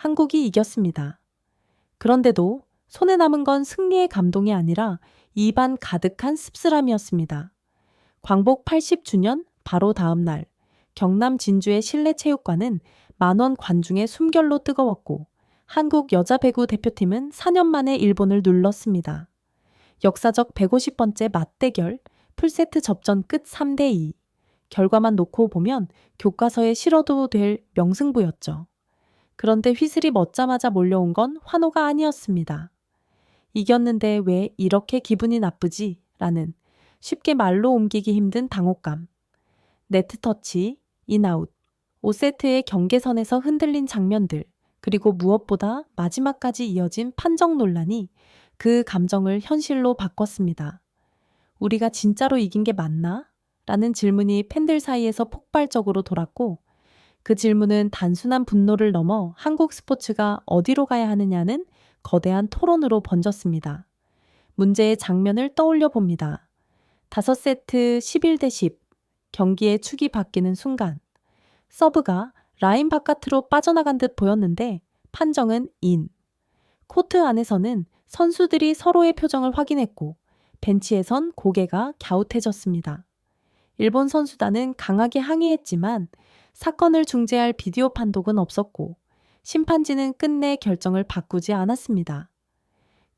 한국이 이겼습니다. 그런데도 손에 남은 건 승리의 감동이 아니라 입안 가득한 씁쓸함이었습니다. 광복 80주년 바로 다음 날 경남 진주의 실내 체육관은 만원 관중의 숨결로 뜨거웠고 한국 여자 배구 대표팀은 4년 만에 일본을 눌렀습니다. 역사적 150번째 맞대결 풀세트 접전 끝 3대 2. 결과만 놓고 보면 교과서에 실어도 될 명승부였죠. 그런데 휘슬이 멎자마자 몰려온 건 환호가 아니었습니다. 이겼는데 왜 이렇게 기분이 나쁘지? 라는 쉽게 말로 옮기기 힘든 당혹감. 네트 터치, 인아웃, 5세트의 경계선에서 흔들린 장면들, 그리고 무엇보다 마지막까지 이어진 판정 논란이 그 감정을 현실로 바꿨습니다. 우리가 진짜로 이긴 게 맞나? 라는 질문이 팬들 사이에서 폭발적으로 돌았고, 그 질문은 단순한 분노를 넘어 한국 스포츠가 어디로 가야 하느냐는 거대한 토론으로 번졌습니다. 문제의 장면을 떠올려 봅니다. 5세트 11대 10. 경기의 축이 바뀌는 순간. 서브가 라인 바깥으로 빠져나간 듯 보였는데 판정은 인. 코트 안에서는 선수들이 서로의 표정을 확인했고 벤치에선 고개가 갸웃해졌습니다. 일본 선수단은 강하게 항의했지만 사건을 중재할 비디오 판독은 없었고 심판진은 끝내 결정을 바꾸지 않았습니다.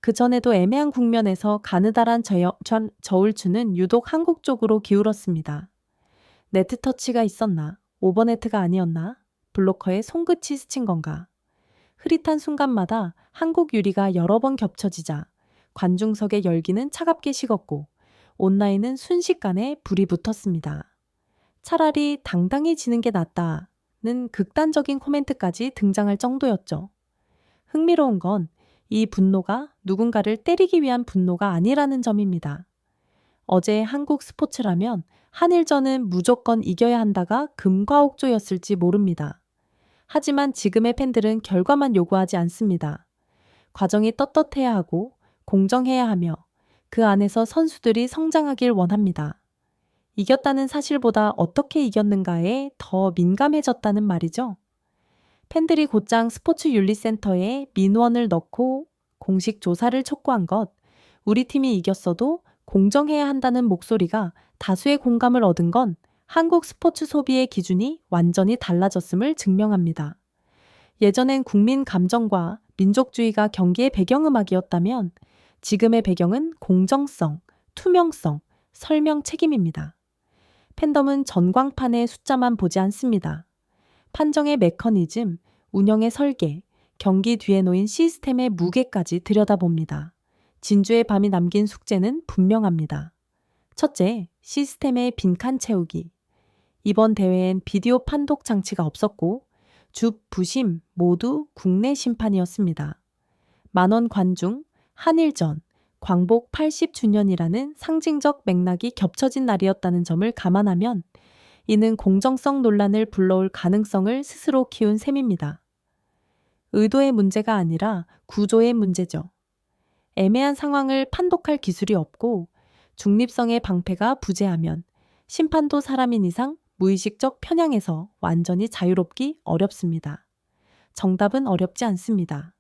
그 전에도 애매한 국면에서 가느다란 저여, 전, 저울추는 유독 한국 쪽으로 기울었습니다. 네트 터치가 있었나? 오버네트가 아니었나? 블로커의 손끝이 스친 건가? 흐릿한 순간마다 한국 유리가 여러 번 겹쳐지자 관중석의 열기는 차갑게 식었고 온라인은 순식간에 불이 붙었습니다. 차라리 당당히 지는 게 낫다는 극단적인 코멘트까지 등장할 정도였죠. 흥미로운 건 이 분노가 누군가를 때리기 위한 분노가 아니라는 점입니다. 어제 한국 스포츠라면 한일전은 무조건 이겨야 한다가 금과 옥조였을지 모릅니다. 하지만 지금의 팬들은 결과만 요구하지 않습니다. 과정이 떳떳해야 하고 공정해야 하며 그 안에서 선수들이 성장하길 원합니다. 이겼다는 사실보다 어떻게 이겼는가에 더 민감해졌다는 말이죠. 팬들이 곧장 스포츠 윤리센터에 민원을 넣고 공식 조사를 촉구한 것, 우리 팀이 이겼어도 공정해야 한다는 목소리가 다수의 공감을 얻은 건 한국 스포츠 소비의 기준이 완전히 달라졌음을 증명합니다. 예전엔 국민 감정과 민족주의가 경기의 배경음악이었다면 지금의 배경은 공정성, 투명성, 설명 책임입니다. 팬덤은 전광판의 숫자만 보지 않습니다. 판정의 메커니즘, 운영의 설계, 경기 뒤에 놓인 시스템의 무게까지 들여다봅니다. 진주의 밤이 남긴 숙제는 분명합니다. 첫째, 시스템의 빈칸 채우기. 이번 대회엔 비디오 판독 장치가 없었고, 주, 부심 모두 국내 심판이었습니다. 만원 관중, 한일전, 광복 80주년이라는 상징적 맥락이 겹쳐진 날이었다는 점을 감안하면 이는 공정성 논란을 불러올 가능성을 스스로 키운 셈입니다. 의도의 문제가 아니라 구조의 문제죠. 애매한 상황을 판독할 기술이 없고 중립성의 방패가 부재하면 심판도 사람인 이상 무의식적 편향에서 완전히 자유롭기 어렵습니다. 정답은 어렵지 않습니다.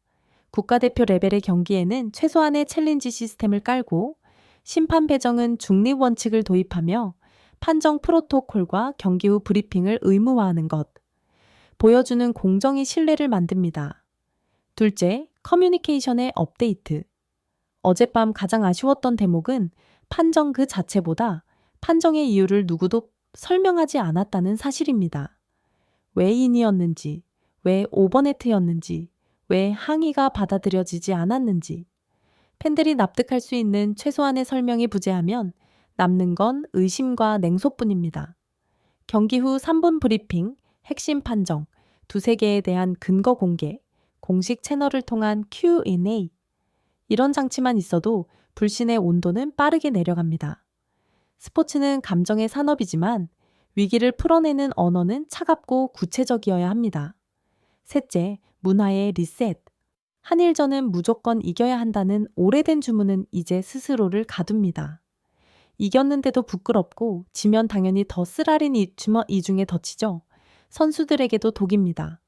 국가대표 레벨의 경기에는 최소한의 챌린지 시스템을 깔고 심판 배정은 중립 원칙을 도입하며 판정 프로토콜과 경기 후 브리핑을 의무화하는 것. 보여주는 공정이 신뢰를 만듭니다. 둘째, 커뮤니케이션의 업데이트. 어젯밤 가장 아쉬웠던 대목은 판정 그 자체보다 판정의 이유를 누구도 설명하지 않았다는 사실입니다. 왜 인이었는지, 왜 오버네트였는지, 왜 항의가 받아들여지지 않았는지, 팬들이 납득할 수 있는 최소한의 설명이 부재하면 남는 건 의심과 냉소뿐입니다. 경기 후 3분 브리핑, 핵심 판정, 두세 개에 대한 근거 공개, 공식 채널을 통한 Q&A. 이런 장치만 있어도 불신의 온도는 빠르게 내려갑니다. 스포츠는 감정의 산업이지만 위기를 풀어내는 언어는 차갑고 구체적이어야 합니다. 셋째, 문화의 리셋. 한일전은 무조건 이겨야 한다는 오래된 주문은 이제 스스로를 가둡니다. 이겼는데도 부끄럽고 지면 당연히 더 쓰라린 이, 주머, 이 중에 덧치죠. 선수들에게도 독입니다.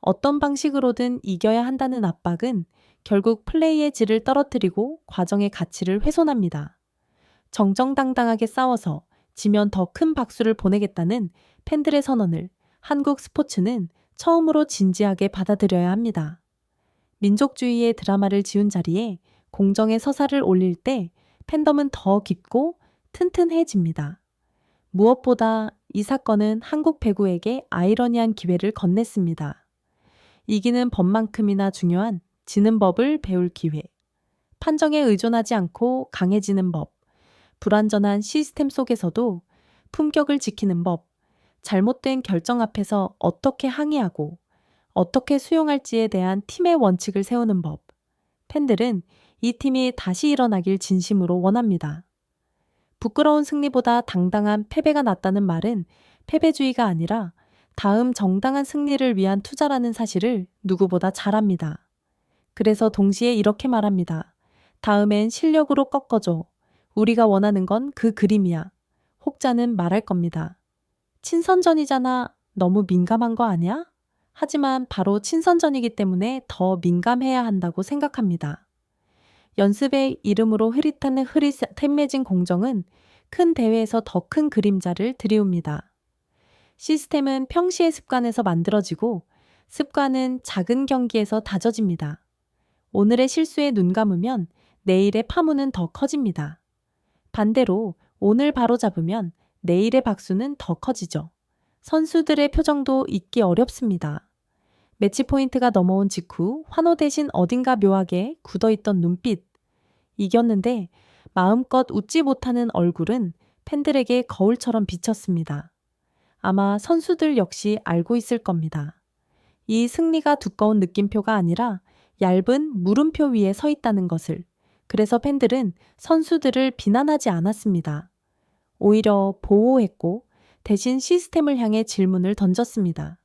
어떤 방식으로든 이겨야 한다는 압박은 결국 플레이의 질을 떨어뜨리고 과정의 가치를 훼손합니다. 정정당당하게 싸워서 지면 더 큰 박수를 보내겠다는 팬들의 선언을 한국 스포츠는 처음으로 진지하게 받아들여야 합니다. 민족주의의 드라마를 지운 자리에 공정의 서사를 올릴 때 팬덤은 더 깊고 튼튼해집니다. 무엇보다 이 사건은 한국 배구에게 아이러니한 기회를 건넸습니다. 이기는 법만큼이나 중요한 지는 법을 배울 기회. 판정에 의존하지 않고 강해지는 법. 불완전한 시스템 속에서도 품격을 지키는 법. 잘못된 결정 앞에서 어떻게 항의하고 어떻게 수용할지에 대한 팀의 원칙을 세우는 법. 팬들은 이 팀이 다시 일어나길 진심으로 원합니다. 부끄러운 승리보다 당당한 패배가 낫다는 말은 패배주의가 아니라 다음 정당한 승리를 위한 투자라는 사실을 누구보다 잘 압니다. 그래서 동시에 이렇게 말합니다. 다음엔 실력으로 꺾어줘. 우리가 원하는 건 그 그림이야. 혹자는 말할 겁니다. 친선전이잖아. 너무 민감한 거 아니야? 하지만 바로 친선전이기 때문에 더 민감해야 한다고 생각합니다. 연습의 이름으로 흐릿한 흐릿해진 공정은 큰 대회에서 더 큰 그림자를 들이웁니다. 시스템은 평시의 습관에서 만들어지고 습관은 작은 경기에서 다져집니다. 오늘의 실수에 눈 감으면 내일의 파문은 더 커집니다. 반대로 오늘 바로 잡으면 내일의 박수는 더 커지죠. 선수들의 표정도 잊기 어렵습니다. 매치 포인트가 넘어온 직후 환호 대신 어딘가 묘하게 굳어있던 눈빛. 이겼는데 마음껏 웃지 못하는 얼굴은 팬들에게 거울처럼 비쳤습니다. 아마 선수들 역시 알고 있을 겁니다. 이 승리가 두꺼운 느낌표가 아니라 얇은 물음표 위에 서 있다는 것을. 그래서 팬들은 선수들을 비난하지 않았습니다. 오히려 보호했고 대신 시스템을 향해 질문을 던졌습니다.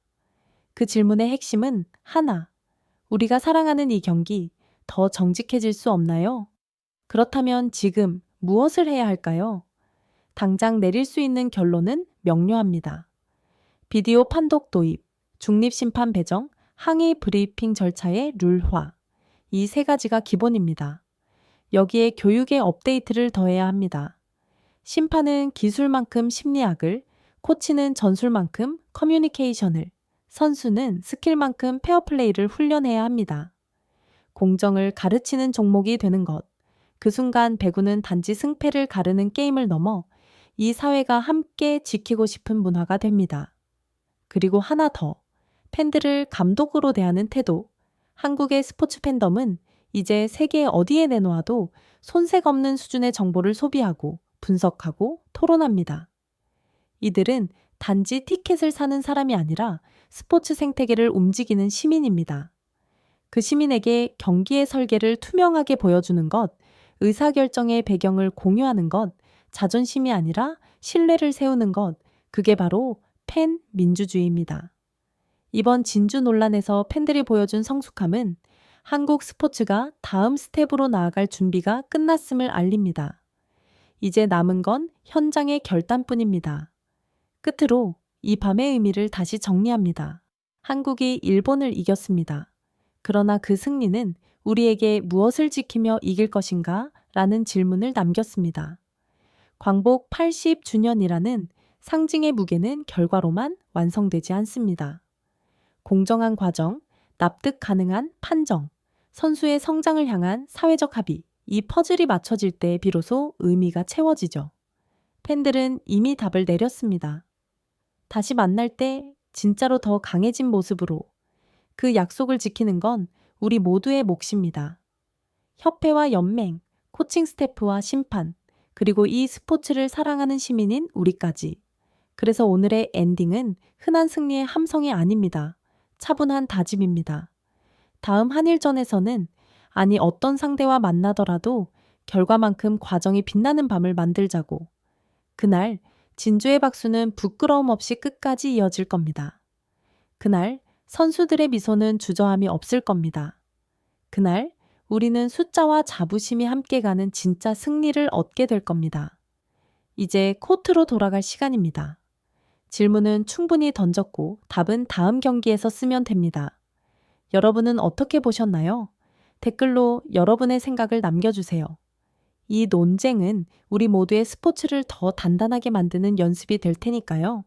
그 질문의 핵심은 하나. 우리가 사랑하는 이 경기 더 정직해질 수 없나요? 그렇다면 지금 무엇을 해야 할까요? 당장 내릴 수 있는 결론은 명료합니다. 비디오 판독 도입, 중립심판 배정, 항의 브리핑 절차의 룰화. 이 세 가지가 기본입니다. 여기에 교육의 업데이트를 더해야 합니다. 심판은 기술만큼 심리학을, 코치는 전술만큼 커뮤니케이션을, 선수는 스킬만큼 페어플레이를 훈련해야 합니다. 공정을 가르치는 종목이 되는 것. 그 순간 배구는 단지 승패를 가르는 게임을 넘어 이 사회가 함께 지키고 싶은 문화가 됩니다. 그리고 하나 더. 팬들을 감독으로 대하는 태도. 한국의 스포츠 팬덤은 이제 세계 어디에 내놓아도 손색 없는 수준의 정보를 소비하고 분석하고 토론합니다. 이들은 단지 티켓을 사는 사람이 아니라 스포츠 생태계를 움직이는 시민입니다. 그 시민에게 경기의 설계를 투명하게 보여주는 것, 의사결정의 배경을 공유하는 것, 자존심이 아니라 신뢰를 세우는 것, 그게 바로 팬 민주주의입니다. 이번 진주 논란에서 팬들이 보여준 성숙함은 한국 스포츠가 다음 스텝으로 나아갈 준비가 끝났음을 알립니다. 이제 남은 건 현장의 결단뿐입니다. 끝으로 이 밤의 의미를 다시 정리합니다. 한국이 일본을 이겼습니다. 그러나 그 승리는 우리에게 무엇을 지키며 이길 것인가? 라는 질문을 남겼습니다. 광복 80주년이라는 상징의 무게는 결과로만 완성되지 않습니다. 공정한 과정, 납득 가능한 판정, 선수의 성장을 향한 사회적 합의, 이 퍼즐이 맞춰질 때 비로소 의미가 채워지죠. 팬들은 이미 답을 내렸습니다. 다시 만날 때 진짜로 더 강해진 모습으로 그 약속을 지키는 건 우리 모두의 몫입니다. 협회와 연맹, 코칭 스태프와 심판, 그리고 이 스포츠를 사랑하는 시민인 우리까지. 그래서 오늘의 엔딩은 흔한 승리의 함성이 아닙니다. 차분한 다짐입니다. 다음 한일전에서는 아니 어떤 상대와 만나더라도 결과만큼 과정이 빛나는 밤을 만들자고. 그날 진주의 박수는 부끄러움 없이 끝까지 이어질 겁니다. 그날 선수들의 미소는 주저함이 없을 겁니다. 그날 우리는 숫자와 자부심이 함께 가는 진짜 승리를 얻게 될 겁니다. 이제 코트로 돌아갈 시간입니다. 질문은 충분히 던졌고 답은 다음 경기에서 쓰면 됩니다. 여러분은 어떻게 보셨나요? 댓글로 여러분의 생각을 남겨주세요. 이 논쟁은 우리 모두의 스포츠를 더 단단하게 만드는 연습이 될 테니까요.